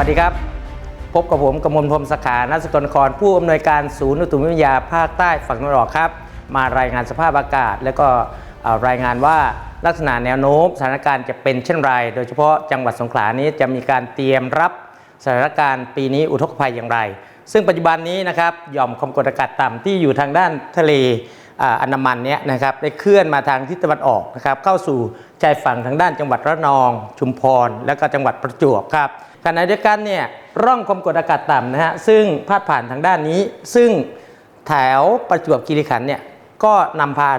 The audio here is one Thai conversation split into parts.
วัสดีครับ พบกับผมกมลพรมสขานักสกลนคร ผู้อำนวยการศูนย์อุตุนิยมวิทยาภาคใต้ฝั่งตะวันออกครับ มารายงานสภาพอากาศ แล้วก็รายงานว่าลักษณะแนวโน้มสถานการณ์จะเป็นเช่นไร โดยเฉพาะจังหวัดสงขลานี้จะมีการเตรียมรับสถานการณ์ปีนี้อุทกภัยอย่างไร ซึ่งปัจจุบันนี้นะครับหย่อมความกดอากาศต่ำที่อยู่ทางด้านทะเลอันดามันเนี่ยนะครับได้เคลื่อนมาทางทิศตะวันออกนะครับเข้าสู่ชายฝั่งทางด้านจังหวัดระนอง ชุมพร และก็จังหวัดประจวบครับ ขณะเดียวกันเนี่ยร่องความกดอากาศต่ำนะฮะซึ่งพาดผ่านทางด้านนี้ ซึ่งแถวประจวบคีรีขันธ์เนี่ยก็นำพา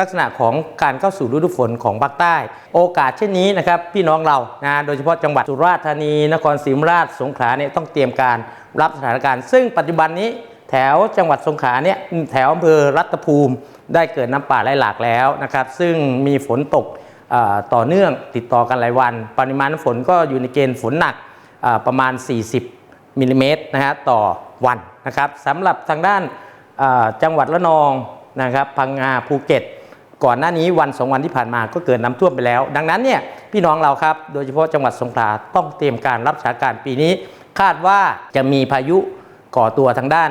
ลักษณะของการเข้าสู่ฤดูฝนของภาคใต้ โอกาสเช่นนี้นะครับพี่น้องเรานะโดยเฉพาะจังหวัดสุราษฎร์ธานี นครศรีธรรมราชสงขลาเนี่ยต้องเตรียมการรับสถานการณ์ ซึ่งปัจจุบันนี้แถวจังหวัดสงขลาเนี่ยแถวอำเภอรัตภูมิได้เกิดน้ำป่าไหลหลากแล้วนะครับซึ่งมีฝนตกต่อเนื่องติดต่อกันหลายวัน ปริมาณน้ำฝนก็อยู่ในเกณฑ์ฝนหนัก ประมาณ 40มิลลิเมตรนะฮะต่อวันนะครับสำหรับทางด้านจังหวัดระนองนะครับพังงาภูเก็ต ก่อนหน้านี้วันสองวันที่ผ่านมาก็เกิดน้ำท่วมไปแล้ว ดังนั้นเนี่ยพี่น้องเราครับโดยเฉพาะจังหวัดสงขลาต้องเตรียมการรับสถานการณ์ปีนี้ คาดว่าจะมีพายุก่อตัวทางด้าน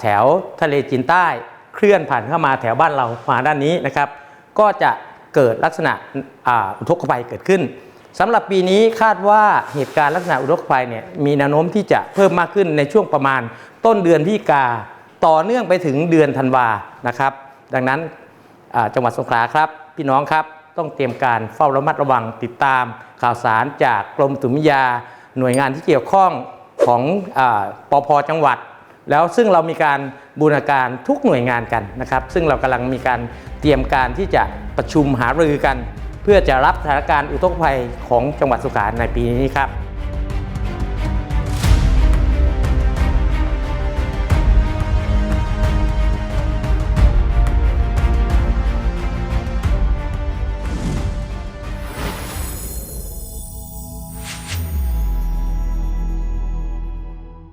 แถวทะเลจีนใต้เคลื่อนผ่านเข้ามาแถวบ้านเรามาด้านนี้นะครับ ก็จะเกิดลักษณะอุทกภัยเกิดขึ้น สำหรับปีนี้คาดว่าเหตุการณ์ลักษณะอุทกภัยเนี่ยมีแนวโน้มที่จะเพิ่มมากขึ้นในช่วงประมาณต้นเดือนพฤศจิกาต่อเนื่องไปถึงเดือนธันวานะครับ ดังนั้นจังหวัดสงขลาครับ พี่น้องครับต้องเตรียมการเฝ้าระมัดระวังติดตาม ข่าวสารจากกรมตุนิยมวิทยา หน่วยงานที่เกี่ยวข้องของอาปพจังหวัด แล้วซึ่งเรามีการบูรณาการทุกหน่วยงานกันนะครับ ซึ่งเรากำลังมีการเตรียมการที่จะประชุมหารือกัน พื่อจะรับสถานการณ์อุทกภัยของจังหวัดสุขาในปีนี้ครับ